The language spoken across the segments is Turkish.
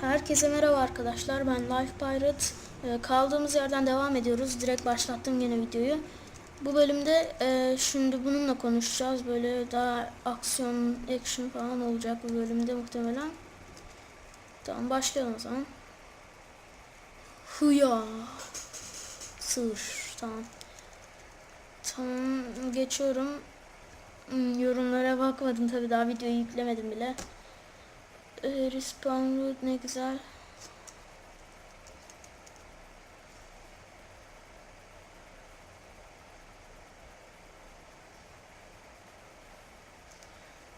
Herkese merhaba arkadaşlar. Ben Life Pirate. Ee, kaldığımız yerden devam ediyoruz. Direkt başlattım yine videoyu. Bu bölümde e, şimdi bununla konuşacağız. Böyle daha aksiyon, action falan olacak bu bölümde muhtemelen. Tamam başlayalım o zaman. Huya. Sığır. Tamam. Tamam geçiyorum. Hmm, Yorumlara bakmadım tabi daha videoyu yüklemedim bile. Ee, respawn root ne güzel.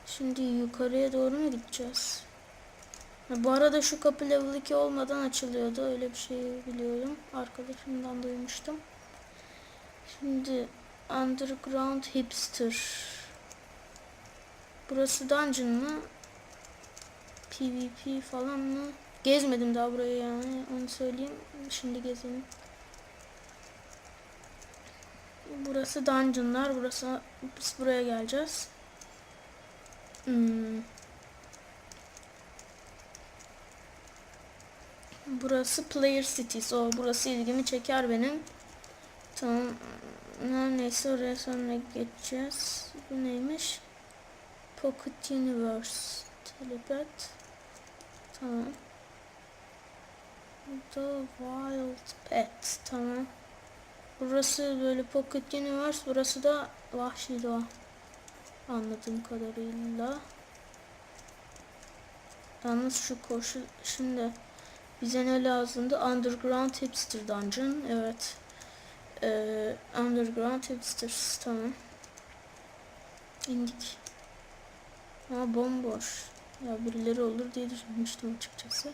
Şimdi yukarıya doğru mu gideceğiz? Bu arada şu kapı level 2 olmadan açılıyordu. Öyle bir şey biliyorum. Arkadaşımdan duymuştum. Şimdi Underground Hipster. Burası dungeon mı? PvP falan mı? Gezmedim daha burayı yani onu söyleyeyim. Şimdi gezelim. Burası dungeonlar. Burası biz buraya geleceğiz. Hmm. Burası Player Cities. O burası ilgimi çeker benim. Tamam. Neyse oraya sonra geçeceğiz. Bu neymiş? Pocket Universe. Telepath. Tamam. The Wild Pet. Tamam. Burası böyle Pocket Universe. Burası da Vahşi Doğa. Anladığım kadarıyla. Yalnız şu koşu şimdi bize ne lazımdı? Underground Hipster Dungeon. Evet. Ee, Underground Hipsters. Tamam. İndik. Ama bomboş. Ya birileri olur diye düşünmüştüm açıkçası.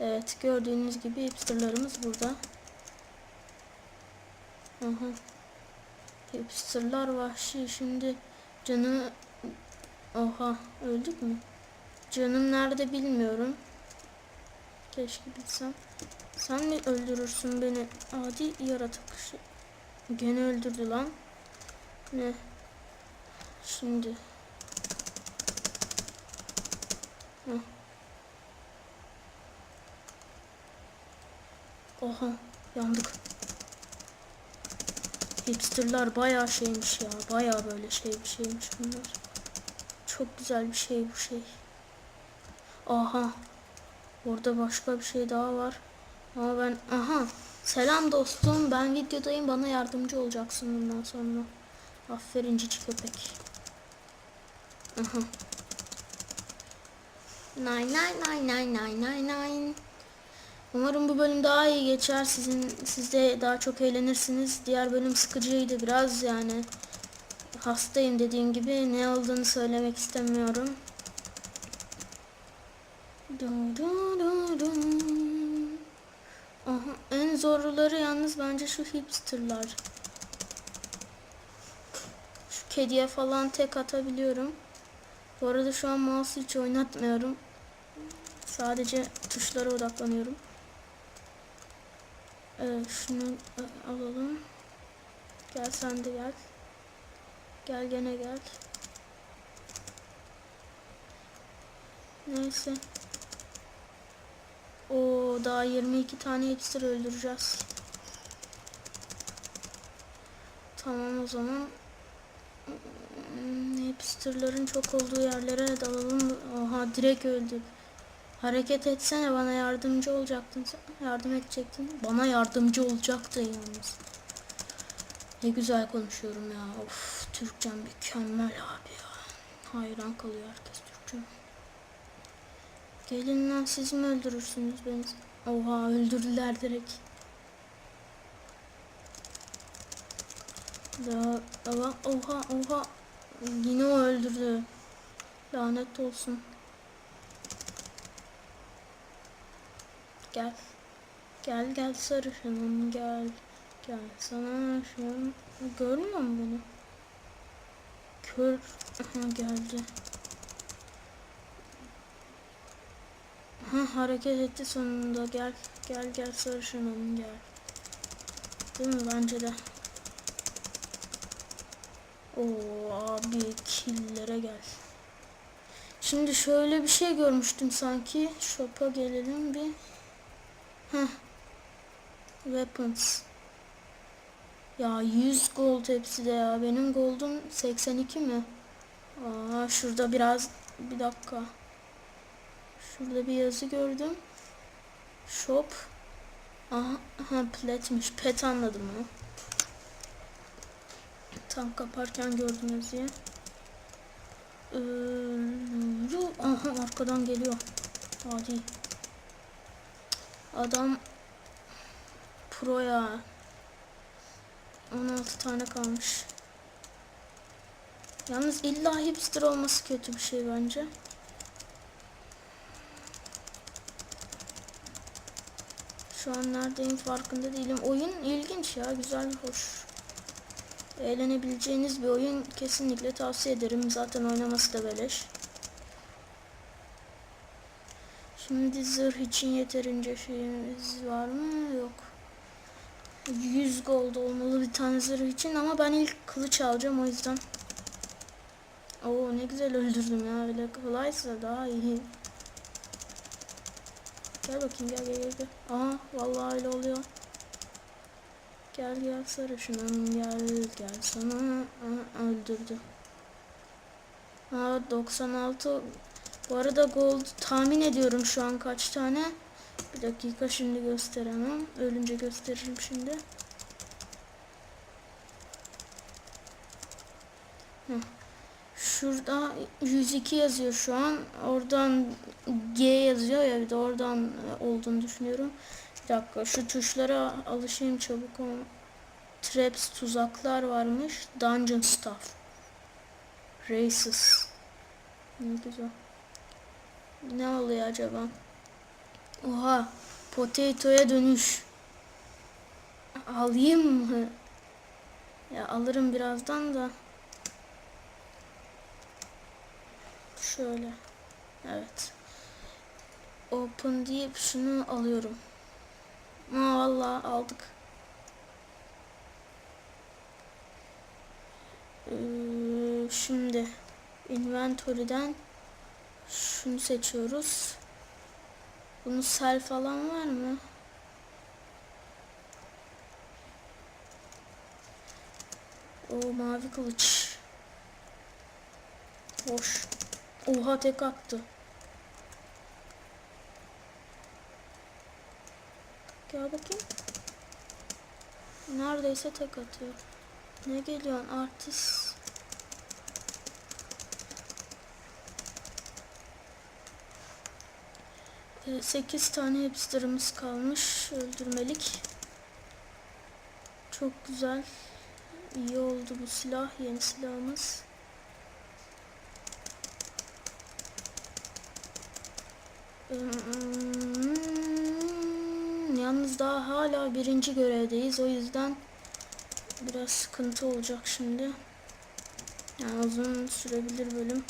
Evet gördüğünüz gibi hipsterlarımız burada. Aha. Hipsterlar vahşi şimdi canı Oha öldük mü? Canım nerede bilmiyorum. Keşke bilsem. Sen mi öldürürsün beni? Adi yaratık. Gene öldürdü lan. Ne? Şimdi Hı. Oha yandık. Hipsterlar bayağı şeymiş ya. Bayağı böyle şey bir şeymiş bunlar. Çok güzel bir şey bu şey. Aha. Orada başka bir şey daha var. Ama ben aha. Selam dostum. Ben videodayım. Bana yardımcı olacaksın bundan sonra. Aferin cici köpek. Aha. Nine nine nine nine nine nine. Umarım bu bölüm daha iyi geçer. Sizin siz de daha çok eğlenirsiniz. Diğer bölüm sıkıcıydı biraz yani. Hastayım dediğim gibi ne olduğunu söylemek istemiyorum. Dum dum dum dum. Aha, en zorluları yalnız bence şu hipsterlar. Şu kediye falan tek atabiliyorum. Bu arada şu an mouse'u hiç oynatmıyorum. Sadece tuşlara odaklanıyorum. Evet şunu alalım. Gel sen de gel. Gel gene gel. Neyse. O daha 22 tane hipster öldüreceğiz. Tamam o zaman. Hmm, Hipsterların çok olduğu yerlere dalalım. Oha direkt öldük. Hareket etsene bana yardımcı olacaktın sen. Yardım edecektin. Bana yardımcı olacaktı yalnız. Ne güzel konuşuyorum ya. Of Türkçem mükemmel abi ya. Hayran kalıyor herkes Türkçem. Gelin lan siz mi öldürürsünüz beni? Oha öldürdüler direkt. Daha, daha, oha oha. Yine o öldürdü. Lanet olsun. Gel. Gel gel sarışınım gel. Gel sana aşığım. Görmüyor musun beni? Kör. Aha geldi. Ha hareket etti sonunda. Gel. Gel gel sarışınım gel. Değil mi? Bence de. Oo abi killere gel. Şimdi şöyle bir şey görmüştüm sanki. Shop'a gelelim bir. Heh. Weapons. Ya 100 gold hepsi de ya. Benim gold'um 82 mi? Aa şurada biraz bir dakika. Şurada bir yazı gördüm. Shop. Aha, aha petmiş. Pet anladım mı? Tam kaparken gördüm yazıyı. Ee, aha arkadan geliyor. Hadi. Adam pro ya. 16 tane kalmış. Yalnız illa hipster olması kötü bir şey bence. Şu an neredeyim farkında değilim. Oyun ilginç ya, güzel, hoş. Eğlenebileceğiniz bir oyun kesinlikle tavsiye ederim. Zaten oynaması da beleş. Şimdi zırh için yeterince şeyimiz var mı? Yok. 100 gold olmalı bir tane zırh için ama ben ilk kılıç alacağım o yüzden. Oo ne güzel öldürdüm ya öyle kolaysa daha iyi. Gel bakayım gel gel gel. gel. Aha vallahi öyle oluyor. Gel gel sarışınım gel gel sana Aha, öldürdü. Aa 96 bu arada gold tahmin ediyorum şu an kaç tane. Bir dakika şimdi gösteremem. Ölünce gösteririm şimdi. Heh. Şurada 102 yazıyor şu an. Oradan G yazıyor ya bir de oradan olduğunu düşünüyorum. Bir dakika şu tuşlara alışayım çabuk. Traps tuzaklar varmış. Dungeon stuff. Races. Ne güzel. Ne oluyor acaba? Oha. Potato'ya dönüş. Alayım mı? Ya alırım birazdan da. Şöyle. Evet. Open deyip şunu alıyorum. Aa vallahi aldık. Ee, şimdi inventory'den şunu seçiyoruz. Bunun sel falan var mı? O mavi kılıç. Hoş. Oha tek attı. Gel bakayım. Neredeyse tek atıyor. Ne geliyorsun artist? 8 tane hipsterımız kalmış öldürmelik. Çok güzel. İyi oldu bu silah. Yeni silahımız. Hmm, Yalnız daha hala birinci görevdeyiz. O yüzden biraz sıkıntı olacak şimdi. Yani uzun sürebilir bölüm.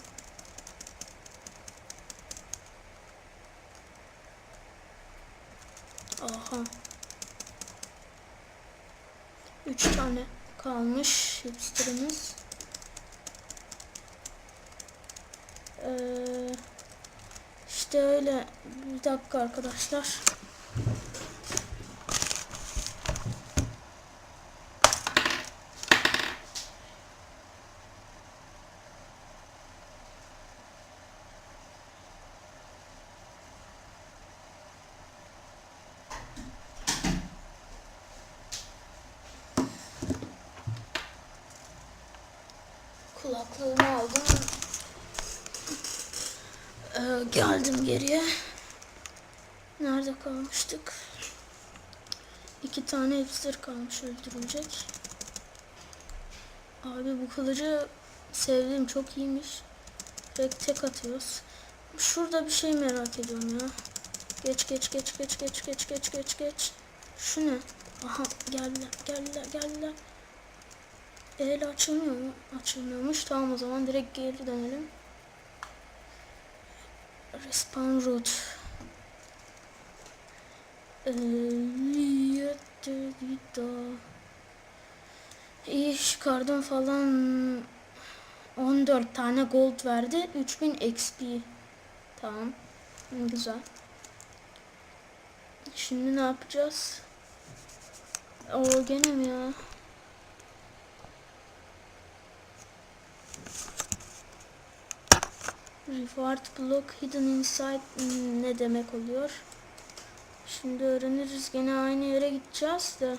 Aha. Üç tane kalmış hipsterimiz. Ee, işte öyle. Bir dakika arkadaşlar. Kulaklığımı aldım. Ee, geldim geriye. Nerede kalmıştık? İki tane hipster kalmış öldürülecek. Abi bu kılıcı sevdim çok iyiymiş. Direkt tek atıyoruz. Şurada bir şey merak ediyorum ya. Geç geç geç geç geç geç geç geç geç. Şu ne? Aha geldiler geldiler geldiler. El açılmıyor mu? Açılmıyormuş. Tamam o zaman direkt geri dönelim. Respawn route. İyi çıkardım falan. 14 tane gold verdi. 3000 XP. Tamam. Güzel. Şimdi ne yapacağız? O gene mi ya? Reward block hidden inside hmm, ne demek oluyor? Şimdi öğreniriz. Gene aynı yere gideceğiz de.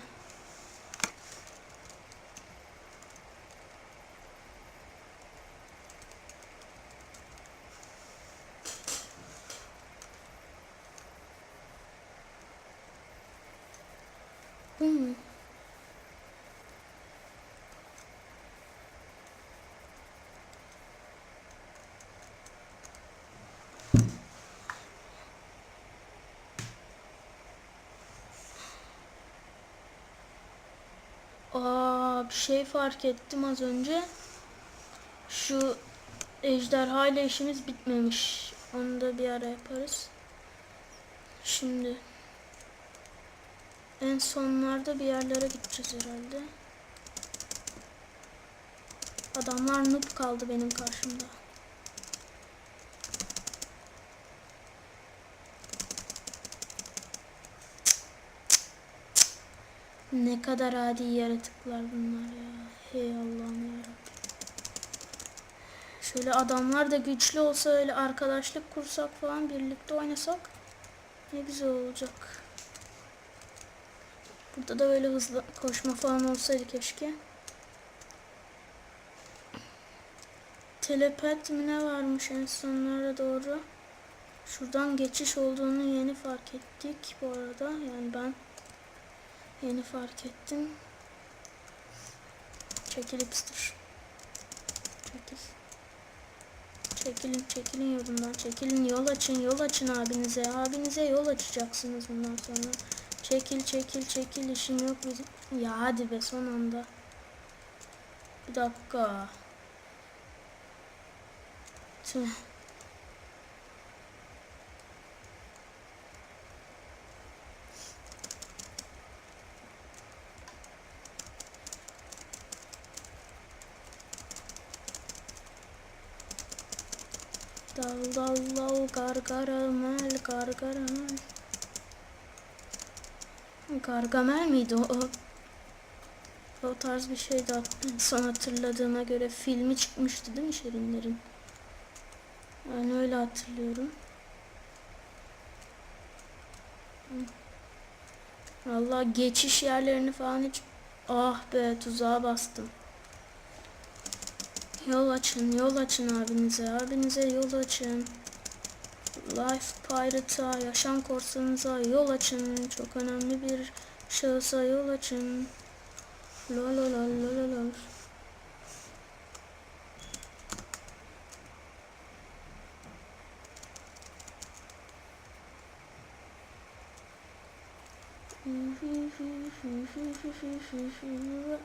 Bu mu? Aa, bir şey fark ettim az önce. Şu ejderha ile işimiz bitmemiş. Onu da bir ara yaparız. Şimdi en sonlarda bir yerlere gideceğiz herhalde. Adamlar noob kaldı benim karşımda. Ne kadar adi yaratıklar bunlar ya. Hey Allah'ım yarabbim. Şöyle adamlar da güçlü olsa öyle arkadaşlık kursak falan birlikte oynasak ne güzel olacak. Burada da böyle hızlı koşma falan olsaydı keşke. Telepet mi ne varmış en sonlara doğru. Şuradan geçiş olduğunu yeni fark ettik bu arada. Yani ben Yeni fark ettim. Çekil hipster. Çekil. Çekilin çekilin yolundan çekilin yol açın yol açın abinize abinize yol açacaksınız bundan sonra. Çekil çekil çekil işin yok bizim. Ya hadi be son anda. Bir dakika. Tüh. Dal dal dal gargaramel gargaramel Gargamel miydi o? o? Tarz bir şeydi son hatırladığıma göre filmi çıkmıştı değil mi Şirinlerin? Yani öyle hatırlıyorum. Allah geçiş yerlerini falan hiç ah be tuzağa bastım. Yol açın, yol açın abinize, abinize yol açın. Life Pirate'a, yaşam korsanınıza yol açın. Çok önemli bir şahısa yol açın. La la la la.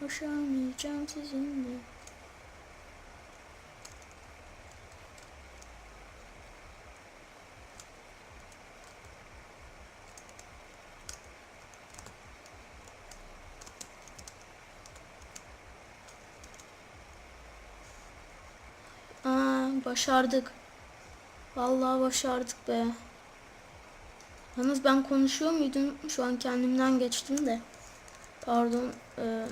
Aşamayacağım sizinle. Aa, başardık. Vallahi başardık be. Yalnız ben konuşuyor muydum? Şu an kendimden geçtim de. Pardon. Ee,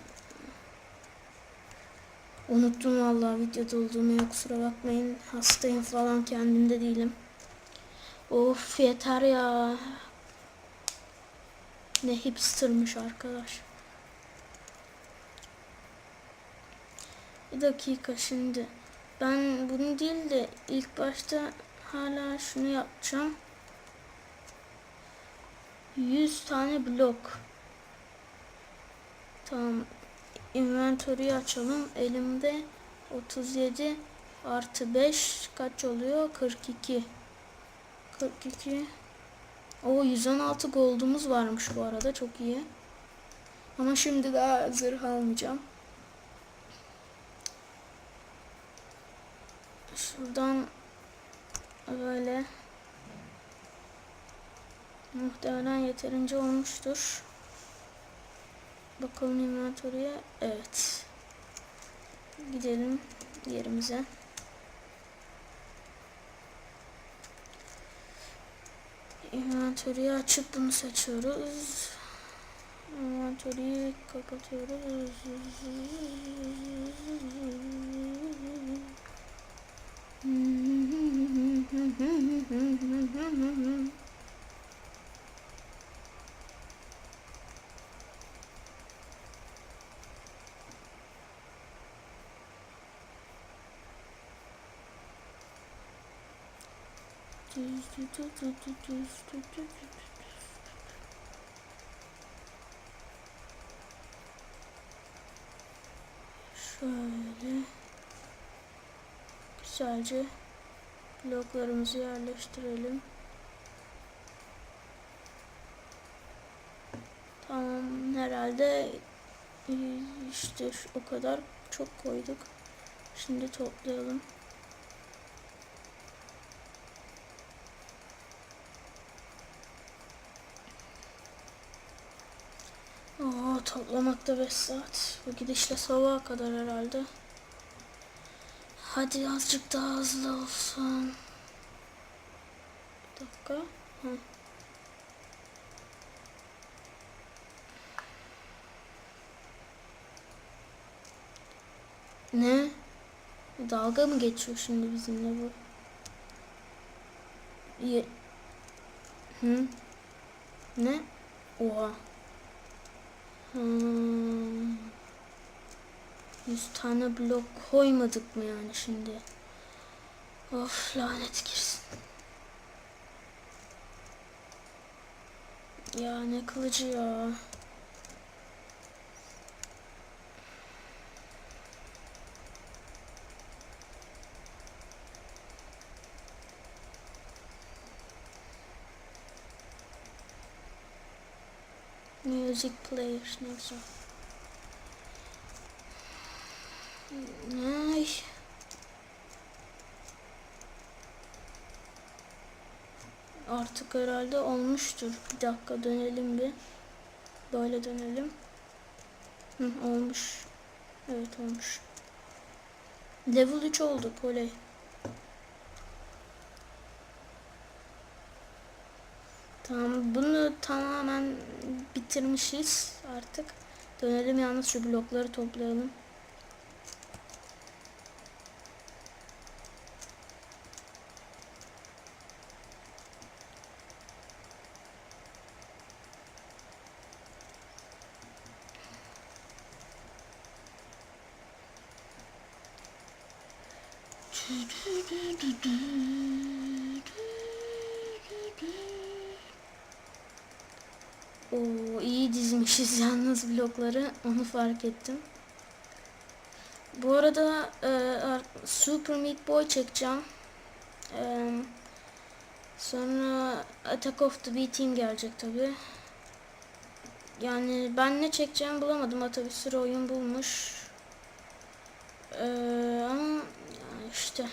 unuttum vallahi videoda olduğumu kusura bakmayın. Hastayım falan kendimde değilim. Of yeter ya. Ne hipstermiş arkadaş. Bir dakika şimdi. Ben bunu değil de ilk başta hala şunu yapacağım. 100 tane blok. Tamam. Inventory'yi açalım. Elimde 37 artı 5 kaç oluyor? 42. 42. O 116 gold'umuz varmış bu arada. Çok iyi. Ama şimdi daha zırh almayacağım. Şuradan böyle muhtemelen yeterince olmuştur. Bakalım inventory'e. Evet. Gidelim. yerimize. Inventörü açıp bunu seçiyoruz. Inventörü kapatıyoruz. Şöyle güzelce bloklarımızı yerleştirelim. Tamam herhalde işte o kadar çok koyduk. Şimdi toplayalım. Oo, toplamakta 5 saat. Bu gidişle sabaha kadar herhalde. Hadi azıcık daha hızlı olsun. Bir dakika. Hı. Ne? Dalga mı geçiyor şimdi bizimle bu? Ye Hı? Ne? Oha. Hmm. 100 tane blok koymadık mı yani şimdi? Of lanet girsin. Ya ne kılıcı ya. Music players ne güzel. Ay. Artık herhalde olmuştur. Bir dakika dönelim bir. Böyle dönelim. Hı, olmuş. Evet olmuş. Level 3 olduk oley. Tamam bunu tamamen bitirmişiz artık. Dönelim yalnız şu blokları toplayalım. Oo, iyi dizmişiz yalnız blokları. Onu fark ettim. Bu arada e, Super Meat Boy çekeceğim. E, sonra Attack of the B-Team gelecek tabi. Yani ben ne çekeceğimi bulamadım. Ata bir sürü oyun bulmuş. E, ama işte.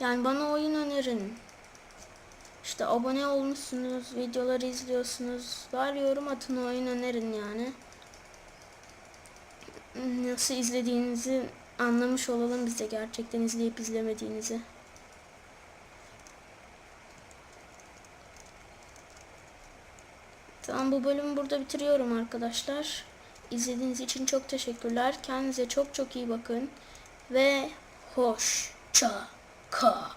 Yani bana oyun önerin. İşte abone olmuşsunuz, videoları izliyorsunuz. Var yorum atın oyun önerin yani. Nasıl izlediğinizi anlamış olalım biz de gerçekten izleyip izlemediğinizi. Tamam bu bölümü burada bitiriyorum arkadaşlar. İzlediğiniz için çok teşekkürler. Kendinize çok çok iyi bakın. Ve hoşça kalın.